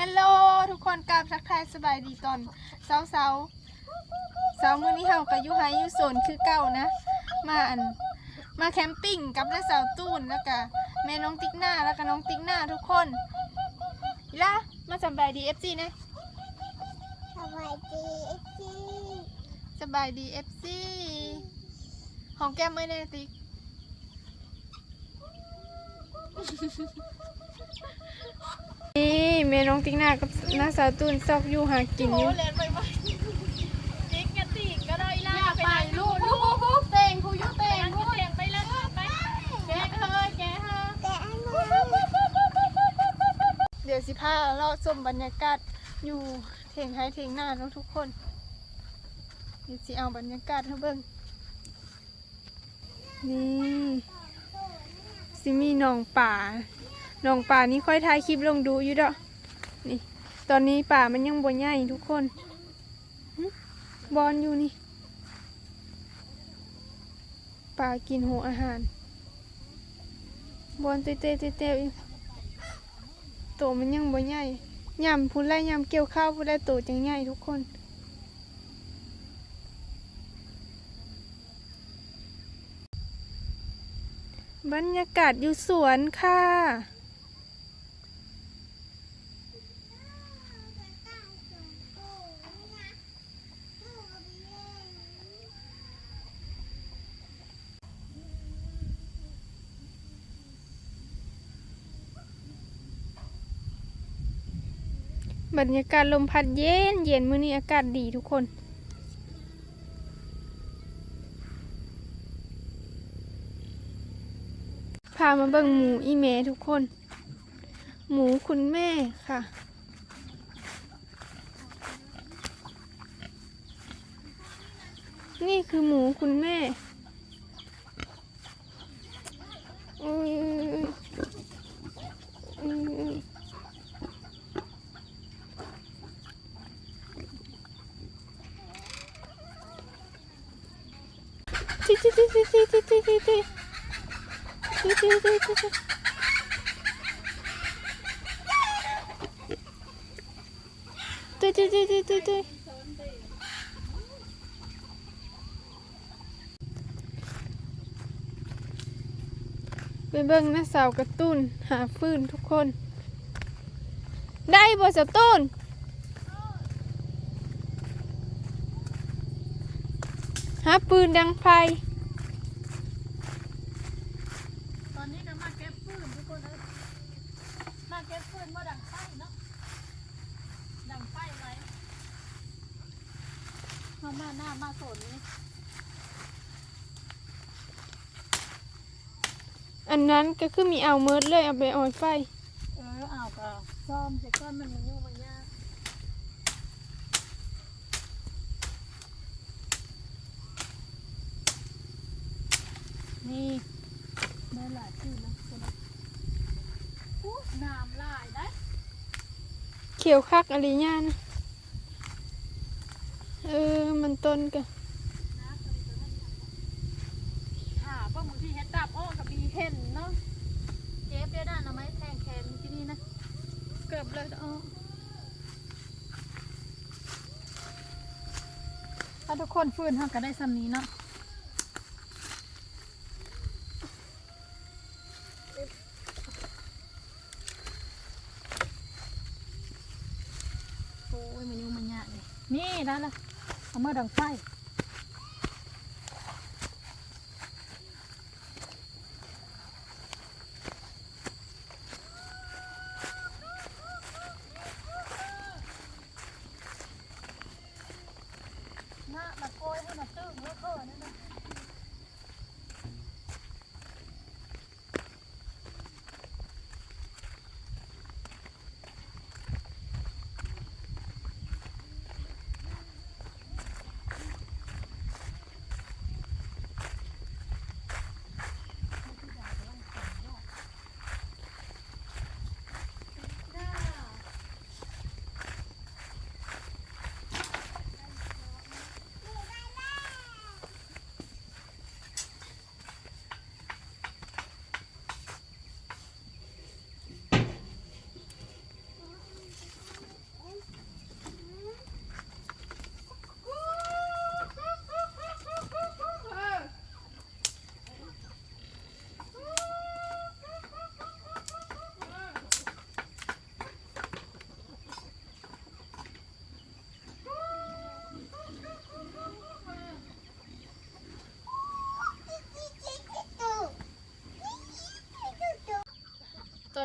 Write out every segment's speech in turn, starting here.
ฮัลโหลทุกคนกราบทักทายสบายดีตอนเช้าเช้าเช้ามื้อนี้เฮาก็อยู่ไฮอยู่โซนคือเก่านะ มาอันมาแคมปิ้งกับน้าสาวตูนแล้วก็แม่น้องติ๊กหน้าแล้วก็น้องติ๊กหน้าทุกคนอีล่ะมาสบายดี FC นะสวัสดีเอฟซีสบายดี FC ของแก้มไม่ได้ติ๊ก นี่แม่น้องติ๊กหน้ากับน้าสาวตูนซอกอยู่หากินอยู่เล่นไปไปติ๊กกันติ่งก็ได้ล่าไปลูกลูกลูกเต่งคูยุเต่งก็เสียงไปเลยไปแกเฮ้ยแกเฮ้ยแต่อันนั้นเดี๋ยวสิพาเราชมบรรยากาศอยู่เถียงไฮเถียงหน้าเนาะทุกคนเดี๋ยวสิเอาบรรยากาศให้เบิ่งนี่สิมีหนองป่า นองป่านี่ค่อยถ่ายคลิปลงดูอยู่ด้อนี่ ตอนนี้ป่ามันยังบ่ใหญ่ทุกคนบอลอยู่นี่ป่ากินหัวอาหาร บอลเตะเตะเตะเตะอยู่โตมันยังบ่ใหญ่ยำพูดไรยำเกี่ยวข้าวพูดไรโตจังใหญ่ทุกคนบรรยากาศอยู่สวนค่ะ บรรยากาศลมพัดเย็นเย็นมื้อนี้อากาศดีทุกคน พามาเบิ่งหมูอีเมทุกคน หมูคุณแม่ค่ะ นี่คือหมูคุณแม่อุ้ยอุ้ยอุ้ย ทีทีทีทีทีทีทีทีทีทีทีทีทีทีทีทีทีทีทีไปเบิ่งนะสาวกระตุ้นหาฟืนทุกคน ได้บ่สาวตุ้นหาปืนดังไฟ ตอนนี้ก็มาเก็บฟืนทุกคนเลยืนมาดังไฟเนาะดังไฟไว้เข้ามาหน้ามาสนนี่อันนั้นก็คือมีเอาเมิดเลยเอาไปออยไฟ เออเอาก็ซ่อมเสร็จก้อนมันมันยุ่งมันยากนี่ได้หลายชื่อนะคนละอู้น้ำลายได้ เขียวคักอะไรย่านเออ มันต้นกันค่ะพวกมึงที่เฮ็ดดับโอ้กับบีเห็นเนาะ เจ็บได้ด้านเอาไม้แทงแขนที่นี่นะ เกือบเลยอ๋อถ้าทุกคนฟื้นเขาก็ได้ซ้ำนี้เนาะโอ้ยมันยุ่งมันยากเลยนี่ได้ละเอามา ดังไฟ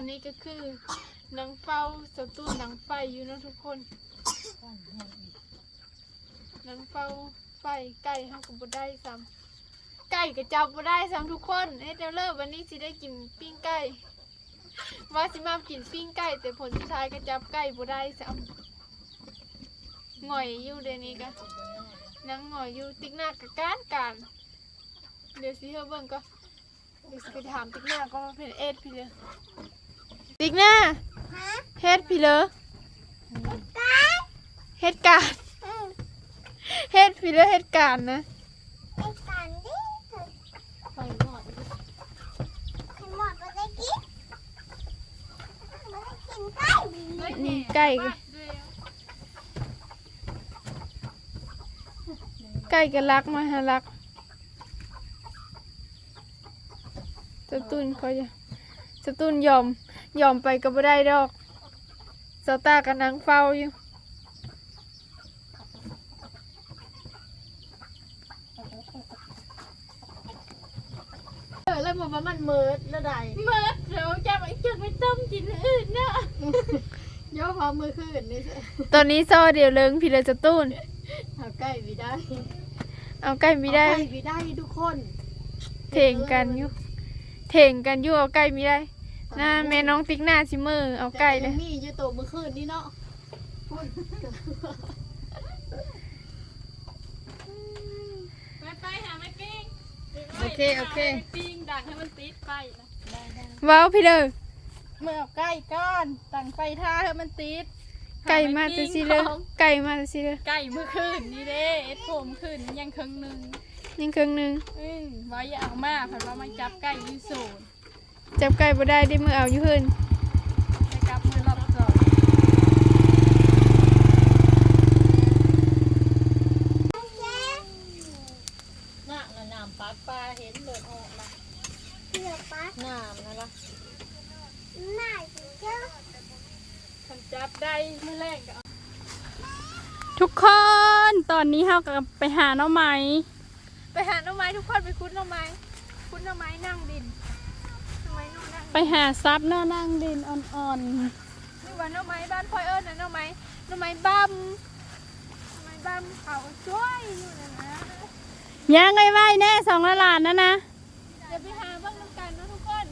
อนนี้ก็คือนังเฝ้าสตูนนังไฟอยู่เนาะทุกคนนังเฝ้าไฟไก่เฮาก็บ่ได้ซ้ำไก่ก็จับบ่ได้ซ้ำทุกคนเอ้ยเดี๋ยวเลิกวันนี้สิได้กินปิ้งไก่ว่าสิมากินปิ้งไก่แต่ผลสุดท้ายก็จับไก่บ่ได้ซ้ำหงอยอยู่เดี๋ยวนี้ก็นังหงอยอยู่ติ๊กหน้ากะการการเดี๋ยวสิเฮาเบิ่งก็เดี๋ยวสิไปถามติ๊กหน้าก็เป็นเอ็ดพี่เลย ติ๊กหน้าเฮ็ดพี่เลยการเฮ็ดการอืมเฮ็ดพี่เลยเฮ็ดการนะไอ้การดิเธอไฟหมอดให้หมดมาได้กินมาได้กินไก่นี่ไก่ก็ไก่ก็รักมาหารักสตุนเขาจะสตุนยอม ยอมไปก็บ่ได้ดอกเสาตากันนังเฝ้าอยู่เออแล้วมันว่ามันเมิดแล้วใดเมื่อเดี๋ยวจะไปจึกไปต้มกินอื่นเนาะย่อพอมือขึ้นนี่สิตอนนี้ซอเดียวเลิงพี่เลยสตุนเอาใกล้ไม่ได้เอาไก่ไม่ได้เอาใกล้ไม่ได้ทุกคน เถงกันอยู่เถงกันอยู่เอาไก่ไม่ได้ น่าแม่น้องติ๊กหน้าชิมือเอาไก่เลยแต่มีอยู่ตัวมือขึ้นนี่เนาะไปไปหาแม่ปิ้งโอเคโอเคปิ้งดักให้มันติดไฟนะได้ได้ว้าวพี่เด้อเมื่อเอาใกล้ก้อนตั้งไฟท่าให้มันติดไก่มาจะสิเลยไก่มาจะสิเลยไก่เมื่อคืนนี่เด้เอ็ดโผมขึ้นยังครึ่งหนึ่งนี่ครึ่งหนึงอืมไว้อย่าเอามาเพราะว่ามันจับไก่อยูโซน จับไก่บ่ได้ได้มือเอาอยู่เพิ่นจะกลับมือรอบสองแย่น่ะละน้ำปลาปลาเห็นเลือดออกละเดี๋ยวปะน้ำนะละหน้าเจ้าคันจับได้เมื่อแรกก็เอาทุกคนตอนนี้เฮากำลังไปหาหน้องไม้ไปหาหน่อไม้ทุกคนไปคุดหน่อไม้คุดหน่อไม้นั่งดินหน่อ ไม้นั่งนั่งไปหาซับเนาะนั่งดินอ่อนนี่ว่าหน่อไม้บ้านพ่อยเอิญนะหน่อไม้หน่อไม้บัมหน่อไม้บัมเขาช่วยอยู่นะนะๆย่างไงไว้แน่สองละลานนะนะเดี๋ยวไปหาเบิ้งน้ำกันเนาะทุกคน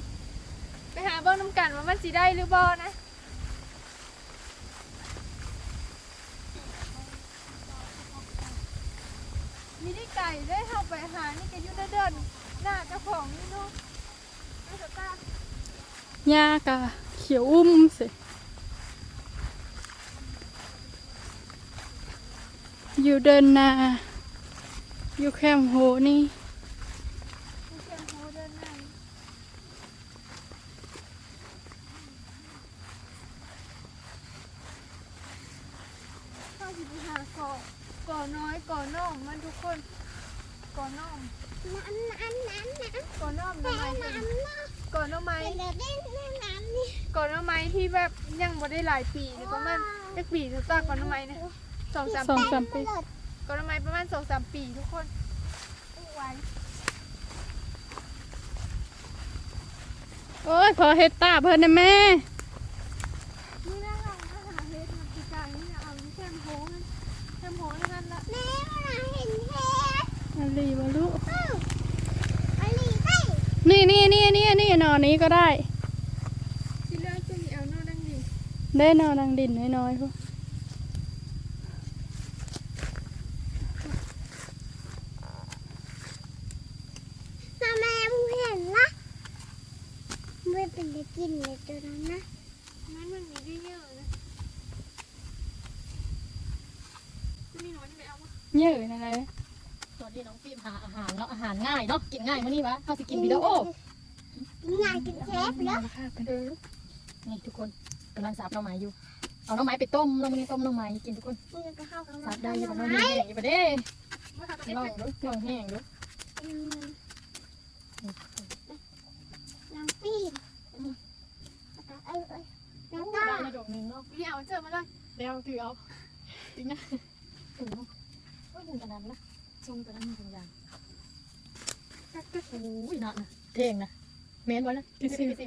ไปหาเบิ้งน้ำกันว่ามันสิได้หรือบ่นะมีได้ไก่ได้เข้าไปหานี่ก็อยุ่เดินๆหน้าเจ้าของนี่เนาะน่าจะตา ย่ากะเขียวอุ้มสิอยู่เดินนา อยู่แคมป์โหนี่ ไม่เชื่อโหเดินหน้าเข้าสิไปหาก่อก่อน้อยก่อน้องมันทุกคน ก่อน้อง น้ำน้ำน้ำน้ำ ก่อน้อง แต่ ทำไม น้ำน้ ก่อน้องไม้ำเดี๋ยวเล่นน้ำนี่ ก่อนน้ำไม้ที่แบบยังบ่ ได้หลายปีหรือประมาณสักปีสักตาก่อนน้ำไม้นะสองสามสองปีสามปีก่อนน้ำไม้ประมาณสองสามปีทุกคนไว้โอ้ยขอเฮ็ดตาเพิ่นนะแม่นี่น่ารักนะหาเฮ็ดมันปีกายนี่นะเอาที่แคมโฮนั่นแคมโฮนั่นละแม่มาเห็นเห็ดอันนี้บ่รู้อ้าวอันนี้ได้นี่นี่นี่นี่นี่หนอนี้ก็ได้ ที่เลือกจะมีเอาโน่นนั่งดิ ได้หนอนางดินน้อยๆพวกน้าแม่มึงเห็นละไม่เป็นได้กินเลยตัวนั้นนะนั่นมันมีได้เยอะนะจะมีน้อยไม่เอาวะเยอะนั่นแหละตอนนี้น้องฟิล์มหาอาหารเนาะอาหารง่ายเนาะกินง่ายมื้อนี้วะเขาสิกินวิดีโอกินงานกินเชฟแล้วเออนี่ทุกคนกำลังสับหน่อไม้อยู่ เอาหน่อไม้ไปต้มน้องมื้อนี้ต้มหน่อไม้กินทุกคนมึงจะเข้ากับสัมับนได้อยู่ไหน้มองแห้งอยู่ปะเด้ไม่ทำลได้องดูลองแห้งดูน้ำปีนเอ้ยเอ้ยน้ำตาได้ในดอกหนึงเนาะไม่เอาเจอมาเลยเดี๋ยวถือเอาจริงนะถือเนาะก็ยิงกันนั้นนะชงกันนั้นบางอย่างโอ้ยหนักนะเท่งนะเมนไว้นะพี่ซิพี่ซิ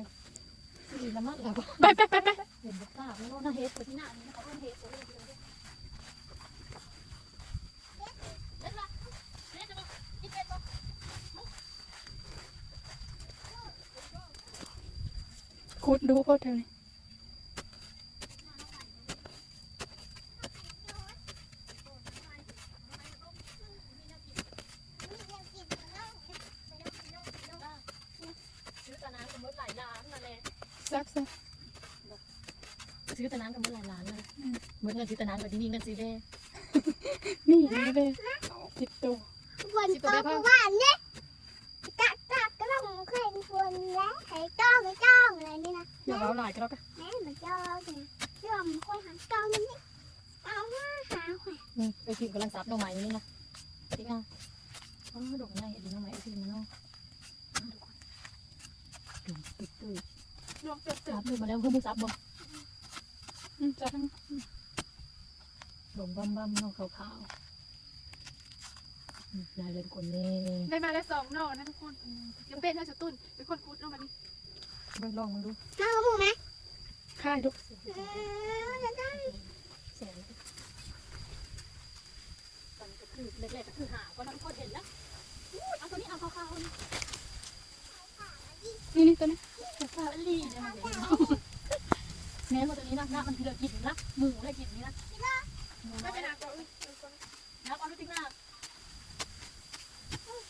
ดีละมั้งแล้วไปไปไปไปเห็นภาพแล้นะเฮ็ดตัวที่หน้านี่นะเขาเฮ็ดตัวเดตัวเฮ็ดเฮ็ดละเฮ็ดจะบอกกินเฮ็ดบอกขุดดูโคตรเท่านี้ ซื้อตะน้ำกับมดหลายล้านนั่นแหละ ซักซักซื้อตะน้ำกับมดหลายล้านนะมดเงินซื้อตะน้ำกับที่นี่เงินซื้อได้นี่นี่เลยติดตัวฝนตกว่าเนี่ยกักกักก็ต้องเคยฝนแล้วไอ้จ้องไอ้จ้องอะไรนี่นะอย่าเอาหลายก็แล้วกันแม่มันจ้องเนี่ยเรื่องคนหาจ้องมันนี่เอามาหาแขวไปกินกำลังซับน้องใหม่นี่นะติ๊กอะอ๋อดอกไม้ดีน้องใหม่ไอ้ที่นี่เนาะดูติ๊กตุ้ย รวมเต็มซับดูมาแล้วเพิ่มซับบ่อืมจังดมบัมบัมน้องขาวๆได้เลยคนนี้ได้มาแล้วสองหน่อนะทุกคนอืมเดี๋ยวเป็นให้สตุ้นเป็นคนขุดลงมานี่ไปลองมันดูน้องมูไหมค่ายทุกจะได้แสนตอนก็คือเล็กๆก็คือหาก็น้ำคนเห็นแล้วเอาตัวนี้เอาขาวๆ นี่นี่ตัวนี้ขาลีเนี่ยมันเลยแม่มาตัวนี้นะน้ามันคือเรากินนะหมูอะไรกินนี่นะหมูไม่เป็นอะไรก็อุ้ยแล้วเอาลูกติ๊กหน้า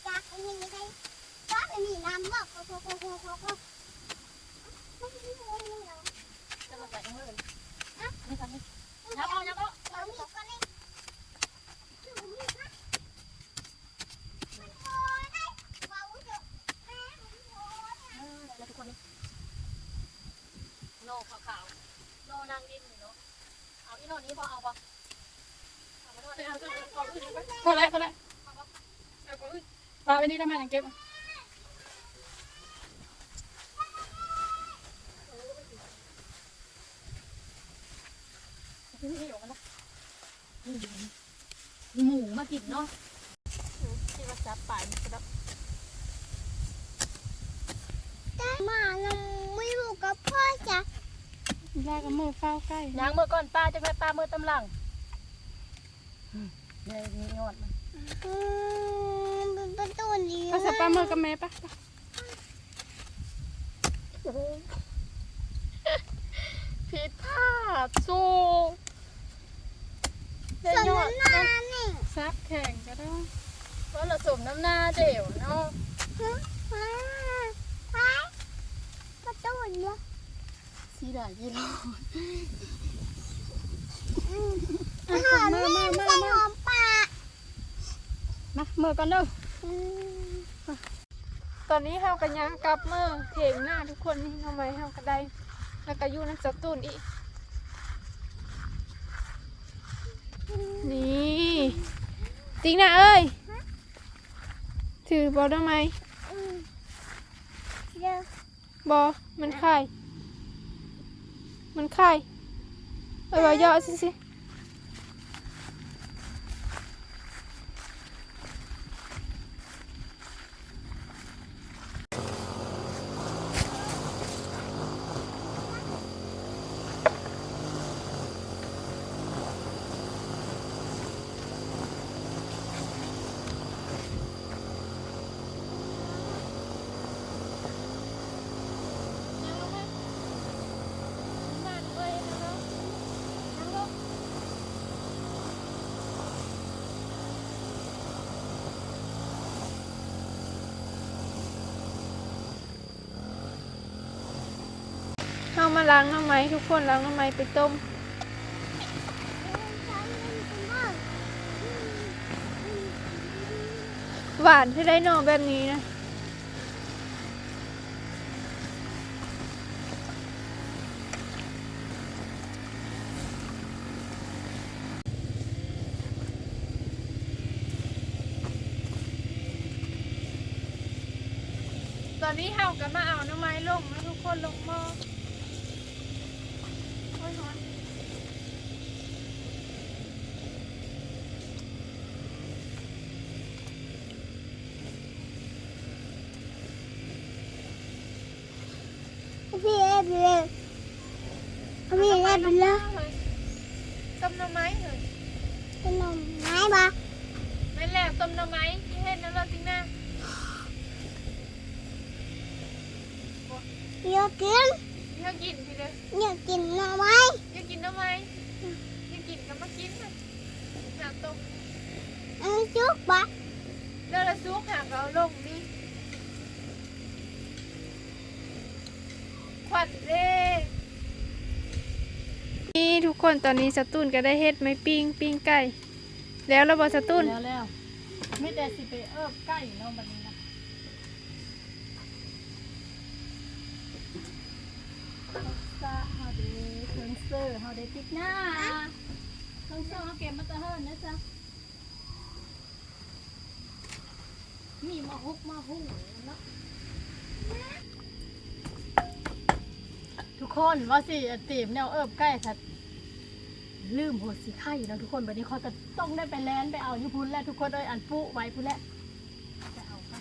กักอันนี้ไม่ได้กักอันนี้น้ำบอกโคโคโคโคโคโคไม่รู้เลยจะมาใส่ทั้งเลยนะไม่ทำเลยยับเอายับเอาก็ได้เรามีนะมันโง่ได้ว้าวเจ้าแม่มันโง่นะ แล้ว ทุกคนนี่โนขาวๆโนนางดิ้นอยู่เนาะเอาอีโนนี้พอเอาปะเอาไปด้วยเอาไปเอาไปเอาไปพอแล้วพอแล้วเอาก็อุ้ยปลาไปนี่ได้มาอย่างเก็บหมูมากินเนาะที่ว่าจับปลายมันจะแต่มาเราไม่รู้กับพ่อจะลากกับมือเฝ้าใกล้ยางเมื่อก่อนป้าจะไปป้าเมื่อตำลังเลยมียอดมันอืมเป็นประตูนี้ภาษาปลาเมื่อกับแม่ปะผิดพลาดสู้ได้ส่วนยอดน้ำน้ำนี่ซักแข่งก็ได้เพราะเราสมน้ำหน้าเดี่ยวเนาะ ฮะฮะฮะ ประตูนี้สีด่ากินหอมแม่ไม่ใช่หอมปากมาเมื่อก่อนเด้ออืมตอนนี้เฮากันยังกลับเมื่อเถงหน้าทุกคนนี่ทำไมเฮาก็ได้แล้วก็อยู่น้ำสตูนอีก นี่ติ๊กนะเอ้ย ถือบอได้ไหมอืมเดี๋ยว บอมันไข่ มันไข่ เอ้ยว่าย่อสิสิเฮามา ล้างหน้ำไม้ทุกคนล้างหน้ำไม้ไปต้ม หวานที่ได้นอแบบนี้นะ ตอนนี้เฮากันมาเอาน้ำไม้ลงนะทุกคนลงหม้อโอ้ยร้อน พี่เอ็ ไปเลย เอาไปเลยไปเลยต้มหน่อไม้เลยขนมไม้ปะแม่นแล้วต้มหน่อไม้ที่เห็นนั่นเราจริงนะอยากกินอยากกินพี่เด้ออยากกินหน่อไม้อยากกินหน่อไม้อยากกินก็มากินน่ะหาต้มอันนี้จุกปะเดี๋ยวเราซุกหาเราลงนี่ขวัญเด้นี่ ทุกคนตอนนี้สตูนก็ได้เฮ็ดไม้ปิ้งปิ้งไก่ แล้วเราบอกสตูนแล้วแล้วไม่แต่สิไปเอิบใกล้เนาะบัดนี้นะซาเฮาเดเครื่องเซอร์เฮาเดติ๊กหน้าเครื่องเซอร์เฮาเก็บมาแตะเฮิรนนะจ๊ะมีมาฮุกมาหูเนาะทุกคนว่าสิตีมแนวเอิบใกล้ค่ะ ลืมหัวสีไข่เนาะทุกคนวันนี้เขาจะต้องได้ไปแลนไปเอาอยู่พุ่นแล้วทุกคนเอ้ยอันปุ๊ไว้พุ่นแล้วไปเอาค่ะ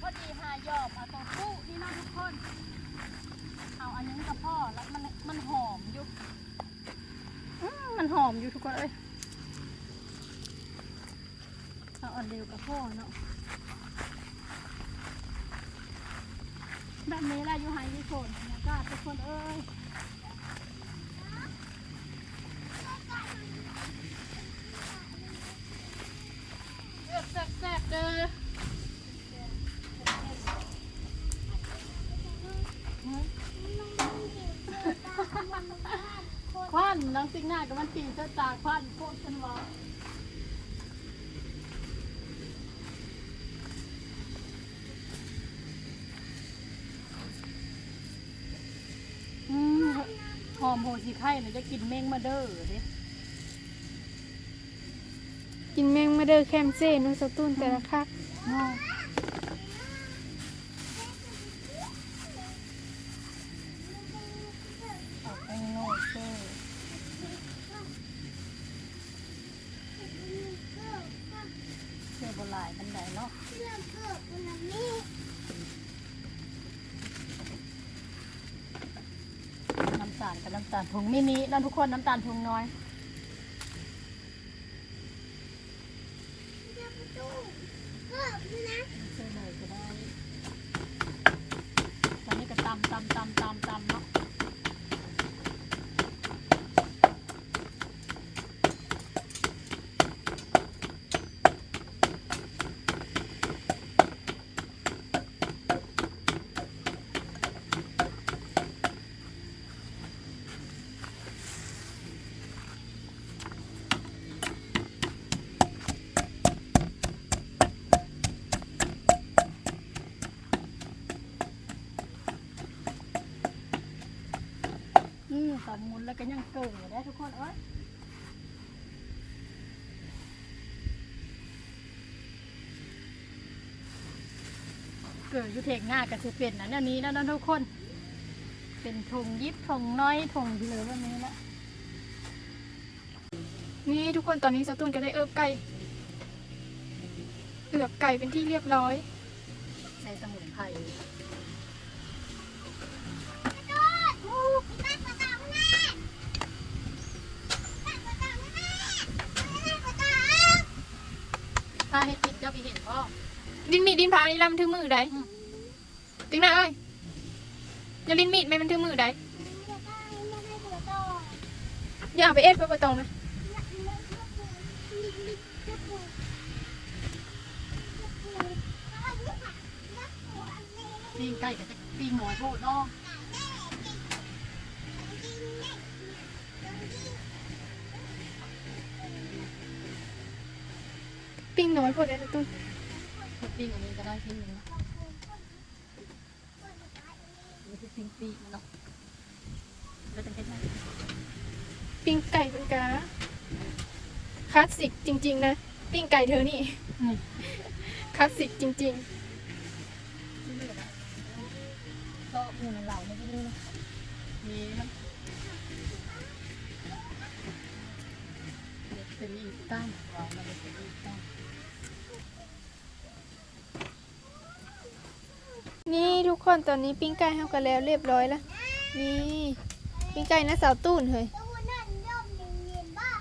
พอดีหายอบเอาตัวปุ๊นี่เนาะทุกคน เอาอันนี้กับพ่อแล้วมันมันหอมอยู่อืมมันหอมอยู่ทุกคนเอ้ย เอาอันเดียวกับพ่อเนาะแบบนี้แหละอยู่ไฮทุกคนบรรยากาศทุกคนเอ้ย เลือกแซ่บๆเด้อ ค วันน้องซิงหน้ากับมันตีเจ้าตาควันโคตรฉันว่าอืมหอมโหสีไข่เนี่ยจะกินเม่งมาเด้อเด้กินแมงมาเด้อแคมเซ่นุสตูนแต่ละคักเนาะเอาไปโน่เจ้เจ้าบหลายบันไดเนาะ เรื่องเกิดวันนี้ น้ำตาล กับน้ำตาลถุงมินิแล้วทุกคนน้ำตาลถุงน้อย เรื่องประตูเกิดนะ ใส่เลยก็ได้ตอนนี้ก็ตำตำตำตำตำเนาะ อืมตำมุนแล้วก็ยังเกิดอยู่ได้ทุกคนเอ้ยเกิดอยู่เทงหน้ากันจะเป็นนะเนี่ยนี้แล้วนะทุกคน เป็นธงยิบธงน้อยธงที่เหลือแบบนี้แหละนี่ทุกคนตอนนี้สตูนก็ได้เอิบไก่เอือบไก่เป็นที่เรียบร้อยในสมุนไพรตั้งประตูแม่ตั้งประตูแม่ตั้งประตูถ้าให้ติดจะไปเห็นพ่อดินมีดดินพานี่ลำถือมือได้ ติ๊งหน้าเอ้ยอย่าลิ้นมีดไม่มันถือมือได้อย่าเอาไปเอ็ดไปประตองนะปิ้งไก่กับจะปิ้งหน่อยโพดเนาะปิ้งน้อยพอได้สตูนปิ้งอันนี้ก็ได้ปิ้งหนึงนะนี่คือ ปิ้งปีกมันเนาะแล้วจะเป็นไงปิ้งไก่เป็นกาคลาสสิกจริง ๆ นะ ปิ้งไก่เธอนี่นี่คลาสสิกจริงก็มูนเหล่าไม่ได้ด้วยนะมีมันเด็กเป็นอีกตั้งวางมันเป็นอีกตั้ง นี่ทุกคนตอนนี้ปิ้งไก่เฮากันแล้วเรียบร้อยแล้วนี่ปิ้งไก่นะสาวตูนเฮ้ยตู้นั่นย่อมเย็นๆบ้า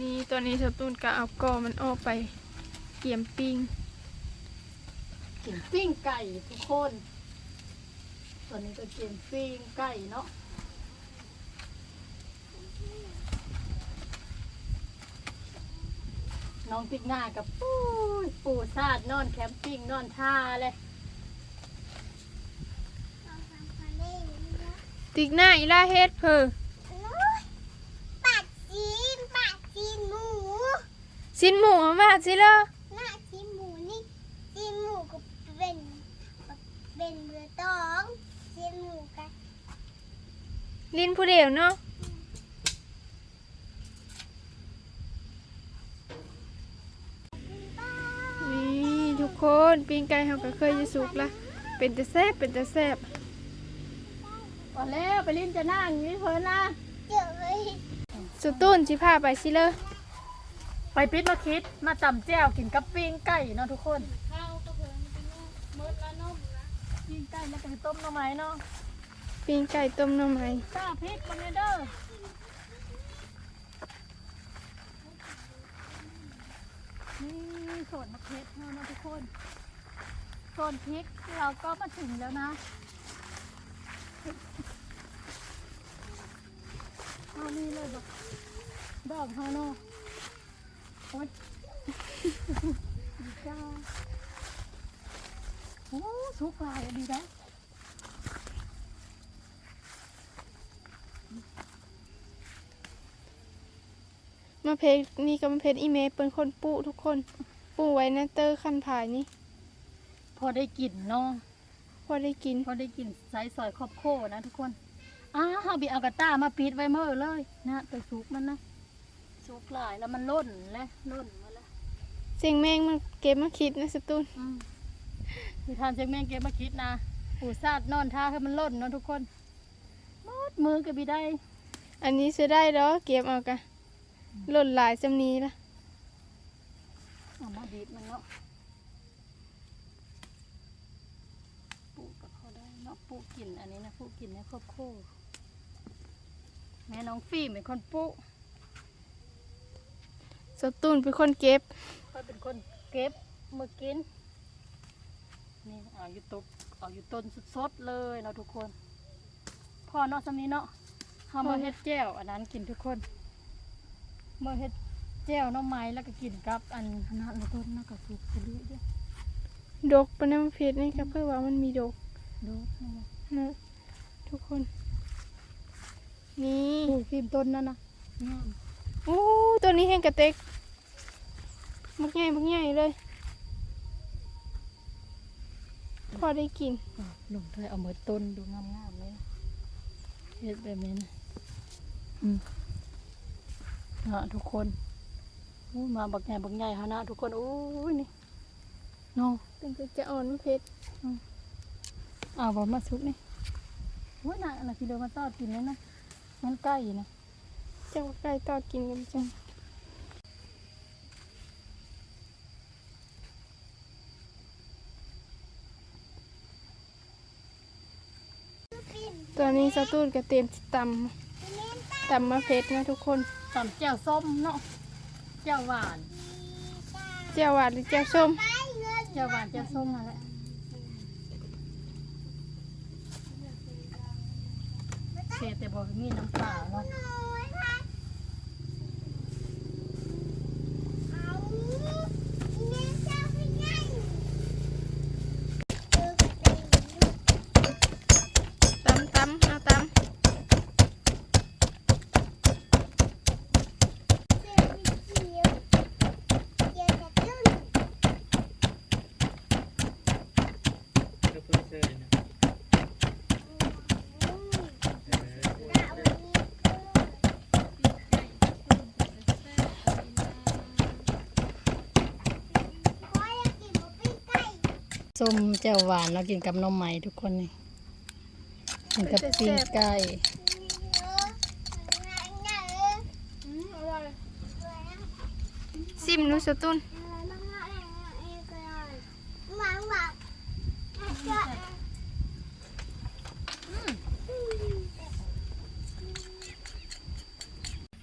นี่ตอนนี้สาวตูนก็เอากอมันออกไปเกี่ยมปิ้งกินปิ้งไก่ทุกคนตอนนี้ก็เกินปิ้งไก่เนาะ น้องติ๊กหน้ากับปูยปูซาดนอนแคมปิ้งนอนท่าเลยเราทำกันได้ยังไงติ๊กหน้าอีล่าเฮ็ดเพอปัดจีนปัดจีนหมูสินหมูเอามาสิเลอหน้าจีนหมูนี่จีนหมูก็เป็นเป็นเรือตองจีนหมูกันลินผู้เดียวเนาะนี่ ทุกคนปิ้งไก่เฮาก็เคยจะสุกละเป็นแต่แซ่บเป็นแต่แซ่บก่อนแล้วไปลิ้นจะนั่งนี่เพิ่นนะเจอเลยสาวตูนสิพาไปสิเลอไปปิดมาคิดมาตำแจ่วกินกับปิ้งไก่เนาะทุกคนข้าวก็เพิ่งเป็นมืดละนมละปิ้งไก่แล้วก็สิต้มหน่อไม้เนาะปิ้งไก่ต้มหน่อไม้จ้าพริกมาเลยเด้อ นี่สวนมะเขือเทศนะทุกคนโซนพริกเราก็มาถึงแล้วนะเอานี่เลยบอกดอกฮาโน่โอ๊ยดีจ้าโอ้สุกหลายดีนะ มะเพชนี่ก็มะเพชอีเมเป็นคนปุทุกคนปุไว้ในเตอร์คันผายนี่ พอได้กลิ่นเนาะพอได้กิน พอได้กลิ่นไซส์ซอยครอบโคนะทุกคนอ้าวเฮาบีเอากระต้ามาปิดไว้เมื่อเลยนะแต่สุกมันนะสุกหลายแล้วมันล่นแล้วล่นมาแล้วเสียงแมงมันเก็บมาคิดนะสตูนอืมที่ทานเจ๊แม่งเก็บมาคิดนะปูซาดนอนท่าให้มันล่นเนาะทุกคนมดมือก็บีได้ อันนี้ซื้อได้เหรอเก็บเอากะ หล่นหลายจำนี้ละเอามาบีบมันเนาะปูก็พอได้เนาะปูกินอันนี้นะปูกินในครอบโคแม่น้องฟิล์มเป็นคนปูสตูนเป็นคนเก็บค่อยเป็นคนเก็บมือกินนี่เอาอยู่ตบเอาอยู่ต้นสดๆเลยเนาะทุกคนพอเนาะสำนี้เนาะเฮามาเฮ็ดแจ่วอันนั้นกินทุกคน มาเฮ็ดแจ่วหน้ำไม้แล้วก็กินกับอันนั้นละต้นเนาะกับสุกไปเรื่อยเด้อดกปะน้ำเพชรนี่ก็เพื่อว่ามันมีดกดูนั่นน่ะนะทุกคน นี่ปลูกพิมต้นนั่นนะงามโอ้ตัวนี้แห้งกระเต็กมักใหญ่มักใหญ่เลยพอได้กินอะลงเถอยเอาหมดต้นดูงามๆเลยนะเฮ็ดแบบนี้นะอืม อะทุกคนอู้มาบักใหญ่บักใหญ่ฮะนะทุกคนโอ้ยนี่เนาะตั้งแต่จะอ่อนมะเพชรอ้าวบอมาซุกนี่โอ้ยน่ะอันน่ะกิโลมาตอดกินเลยนะมันใกล้นะเจ้าไก่ตอดกินกันจังปิ้นตัวนี้สตูนก็เตรียมสิตเน้นตาำตำมะเพชรนะทุกคน ตำแจ่วส้มเนาะแจ่วหวานตาเจ้าหวานหรือเจ้าส้มไปเงินแจ่วหวานแจ่วส้มมาแหละเสียแต่บอกมีน้ำเปล่าเนาะ หน่อยค่ะเอาเน้นเจ้าไปไงเออเป็น ตำตำเอาต เสือมีเขียวเขียวกระตุ้น ก็เพิ่งเจอนะ อืม เออ เอาอันนี้ขออยากกินหมูปิ้งไก่ ส้มแจ่วหวานเรากินกับนมใหม่ทุกคนนี่มันกับปิ้งไก่ซิมนูสตุน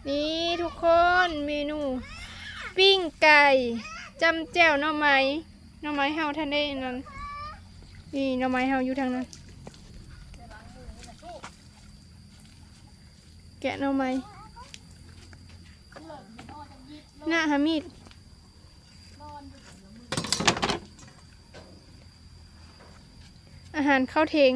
นี่ทุกคนเมนู ปิ้งไก่จำแจ่วหน่อไม้ น่อไม้เฮาท่านได้นั่นนี่หน่อไม้เฮาอยู่ทางนั้น แกะหน่อไม้หน้าฮามิดอาหารข้าวเทง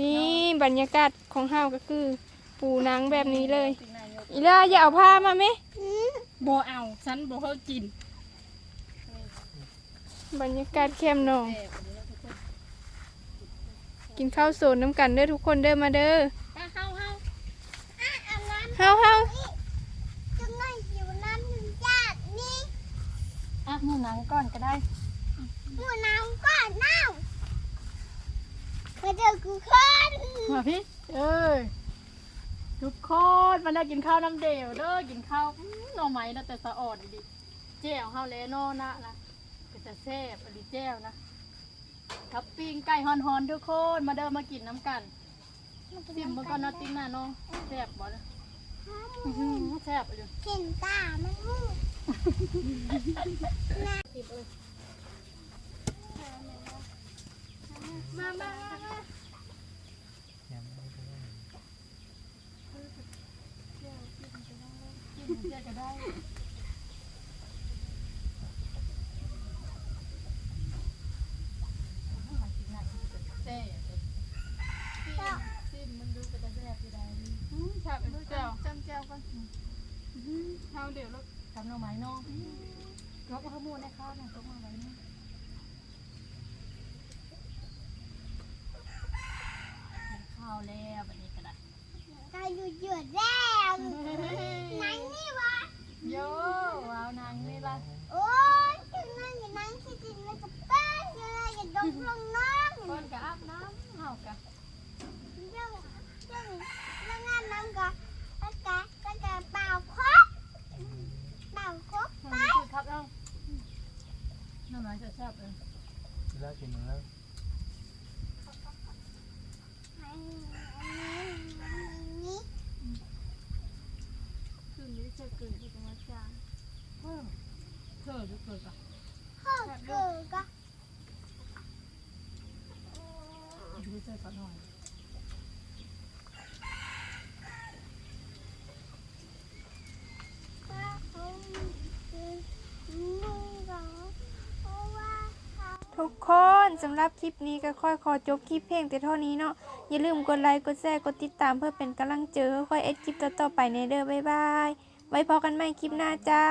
นี่บรรยากาศของเฮาก็คือ ปูหนังแบบนี้เลยอีล่าอย่าเอาผ้ามาไหมบ่เอาฉันบ่เฮากินบรรยากาศเข้มหนองกินข้าวโซนน้ำกันเด้อทุกคนเด้อมาเด้อเฮาเฮาอะหมูหนังก่อนก็ได้ มาพี่ เอ้ยทุกคนมาได้กินข้าวน้ำเดวเด้อกินข้าวอื้อหน่อไม้นะแต่สะอ่อนดิเจ้วเฮาแล้วนอนะนะก็จะแซ่บอริเจ้วนะทับปิ้งไก่ฮอนๆทุกคนมาเด้อมากินน้ำกันซิมเมื่อก่อนเนาะติ้งหน้าเน้องแซ่บบ่นะอื้อหือแซ่บอยู่ กินตามันมูก มามามายังไม่ได้กินเจ้าก็ได้แซ่บซิมมันดูก็จะแซ่บอยู่ได้ ชอบเจ้าจำเจ้าก่อนเฮาเดี๋ยวลูก ทำหน่อไม้เนาะยกมาขโมยในข้าวหน่อยยกมาไว้นี่ข้าวแล้วแบบนี้ก็ได้ ตาอยู่เยือดแล้วหนังนี่วะโย่ว้าวนางนี่ละโอ้ยถึงนั่งอยู่นั่งคิดถึงแล้วก็แป้งอยู่เลยอย่าดมลงน้องก้อนกะอาบน้ำเฮากะเรื่องเรื่องเรื่องงานน้ำก็แล้วก็แล้วก็เป่าครบเป่าครบมันคือครับเอ้าหน่อไม้จะแซ่บเลยแล้วกินแล้ว อันนี้ เกิดที่จังหวัดจางเพิ่มเพิ่มหรือเพิ่มกะข้าวเกลือก็ดูเจอสักหน่อยข้าวคือนุ่งก็เพราะว่าเขาทุกคนสำหรับคลิปนี้ก็ค่อยขอจบคลิปเพียงแต่เท่านี้เนาะอย่าลืมกดไลค์กดแชร์กดติดตามเพื่อเป็นกำลังเจอค่อยเอ็ดคลิปต่อๆไปในเด้อบ๊ายบาย ไว้พอกันใหม่คลิปหน้าจ้า